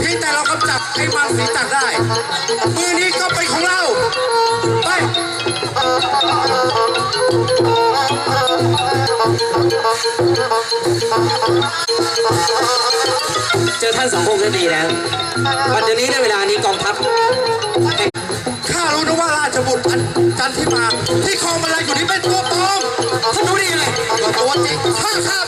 เพียงแต่เรากำจัดไอ้มังสีจักรได้ มือนี้ก็เป็นของเรา ไปเจอท่านสององค์ก็ดีแล้วบัดเดี๋ยวนี้ในเวลานี้กองทัพข้ารู้นะว่าราชบุตรอันจันทิมา ที่ครองบัลลังก์อยู่นี้เป็นตัวปลอมท่านรู้ได้ยังไงก็ตัวจริงฆ่าข้า